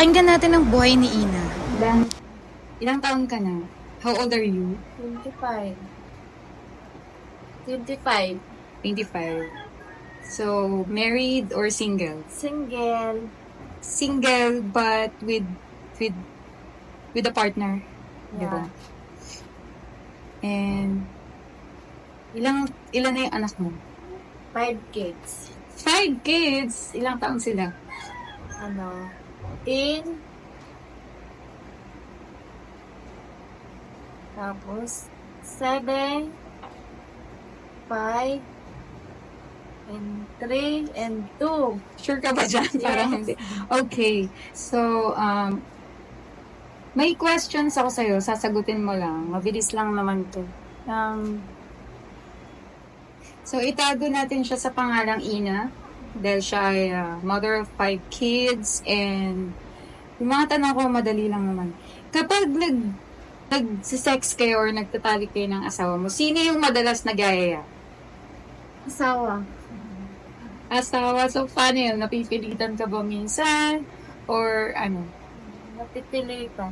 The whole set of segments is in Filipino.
Pakinggan natin ang buhay ni Ina. Ilang, ilang taon ka na? How old are you? 25. 25. 25. So, married or single? Single. Single but with with with a partner. Yeah. And ilang ilan na yung anak mo? Five kids. Five kids. Ilang taon sila? Ano? In. Tapos, seven, five, and three, and two. Sure ka ba dyan? Parang hindi. Okay. So, um, may questions ako sa'yo. Sasagutin mo lang. Mabilis lang naman to. Um, so, itago natin siya sa pangalang Ina. Dahil siya ay uh, mother of five kids. And, yung mga tanong ko, madali lang naman. Kapag nag, nag-sex kayo or nagtatalik kayo ng asawa mo, sino yung madalas nagayaya? Asawa. Asawa. So, paano yun? Napipilitan ka ba minsan? Or ano? Napipilitan.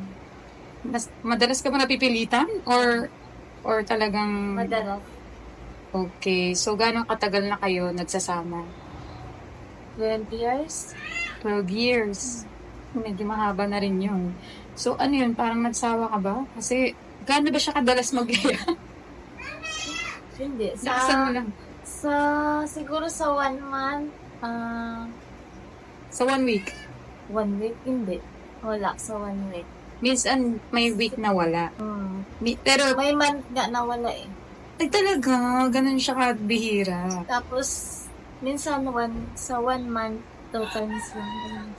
Mas, madalas ka ba napipilitan? Or or talagang... Madalas. Okay. So, gano'ng katagal na kayo nagsasama? 20 years. 12 years. Medyo mahaba na rin yun. So, ano yun? Parang nagsawa ka ba? Kasi, gaano ba siya kadalas mag Hindi. Sa, Nakasan mo lang. sa, siguro sa one month, ah, Sa one week. one week, hindi. Wala, sa one week. Minsan, may week na wala. Mi- Pero, May month nga na wala eh. ay talaga, ganun siya kabihira. Tapos, minsan one, sa one month, two times lang.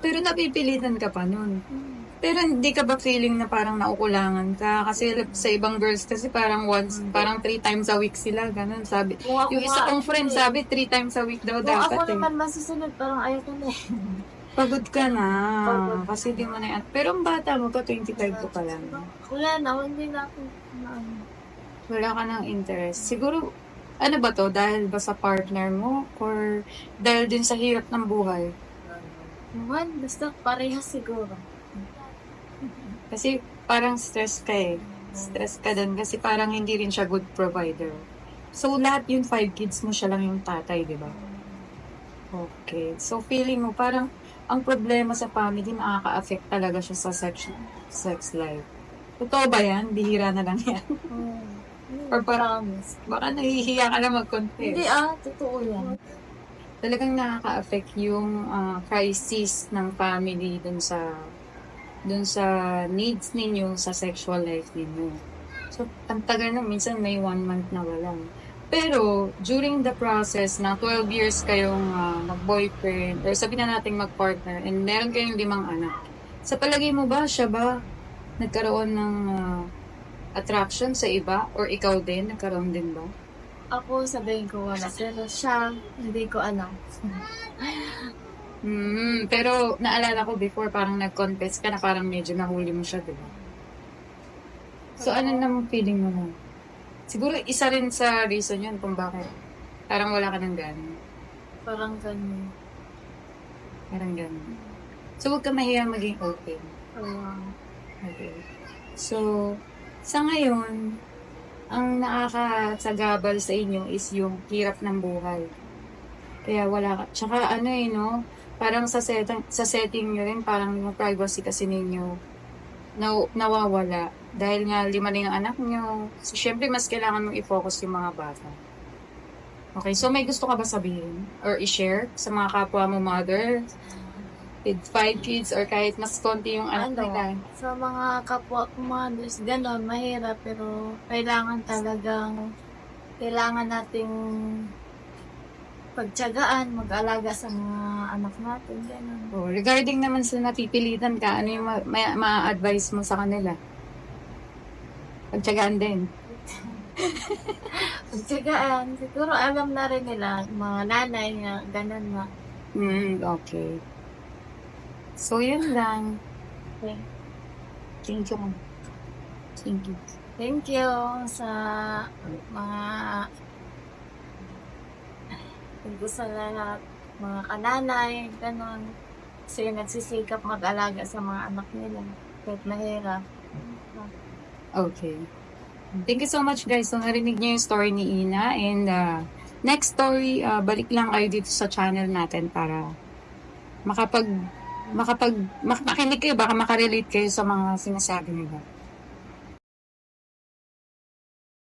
Pero napipilitan ka pa nun. Hmm. Pero hindi ka ba feeling na parang naukulangan ka? Kasi sa ibang girls kasi parang once, parang three times a week sila, ganun sabi. Ako Yung isa kong friend hindi. sabi, three times a week daw Kung ako dapat eh. naman masusunod, parang ayaw ko na eh. Pagod ka na. Pagod. Kasi di mo na yan. Pero ang bata mo pa, 25 ko pa lang. Wala na, hindi na ako na ano. Wala ka ng interest. Siguro, ano ba to? Dahil ba sa partner mo? Or dahil din sa hirap ng buhay? One, basta parehas siguro. Kasi parang stress ka eh. Stress ka din kasi parang hindi rin siya good provider. So lahat yung five kids mo siya lang yung tatay, di ba? Okay. So feeling mo parang ang problema sa family nakaka-affect talaga siya sa sex, sex life. Totoo ba yan? Bihira na lang yan. Hmm. Or promise. Baka nahihiya ka lang mag-confess. Hindi ah, totoo yan. Talagang nakaka-affect yung ah, crisis ng family dun sa dun sa needs ninyo sa sexual life ninyo. So, ang tagal na, minsan may one month na wala. Pero, during the process na 12 years kayong ah, mag-boyfriend, or sabihin na natin mag-partner, and meron kayong limang anak, sa palagay mo ba, siya ba nagkaroon ng ah, attraction sa iba? Or ikaw din, nagkaroon din ba? Ako sabihin ko wala, pero siya, hindi ko alam. Hmm, pero naalala ko before parang nag-confess ka na parang medyo nahuli mo siya, di ba? So, ano namang feeling mo nun? Siguro isa rin sa reason yun kung bakit parang wala ka ng gana. Parang ganun. Parang gano'n. So, huwag ka mahiya maging open. Uh, Okay. So, sa ngayon, ang nakakasagabal sa inyo is yung hirap ng buhay. Kaya wala ka. Tsaka ano eh, no? Parang sa setting, sa setting nyo rin, parang yung privacy kasi ninyo na, nawawala. Dahil nga lima rin ang anak nyo. So, syempre, mas kailangan mong i-focus yung mga bata. Okay, so may gusto ka ba sabihin? Or i-share sa mga kapwa mo mother? With five kids or kahit mas konti yung anak ano, nila? sa mga kapwa ko mothers, gano'n, mahirap, pero kailangan talagang, kailangan nating pagtyagaan, mag-alaga sa mga anak natin, gano'n. Oh, regarding naman sa napipilitan ka, ano yung ma- ma- ma-advise mo sa kanila? Pagtsagaan din. Pagtyagaan, siguro alam na rin nila, mga nanay na gano'n na. Mm, okay. So, yun lang. Okay. Thank you. Thank you. Thank you sa mga gusto na lahat, mga kananay, ganon. Kasi nagsisikap mag-alaga sa mga anak nila. Kahit mahirap. Okay. Thank you so much guys. So narinig niyo yung story ni Ina and uh, next story uh, balik lang kayo dito sa channel natin para makapag makapag mak- makinig kayo baka makarelate kayo sa mga sinasabi nila.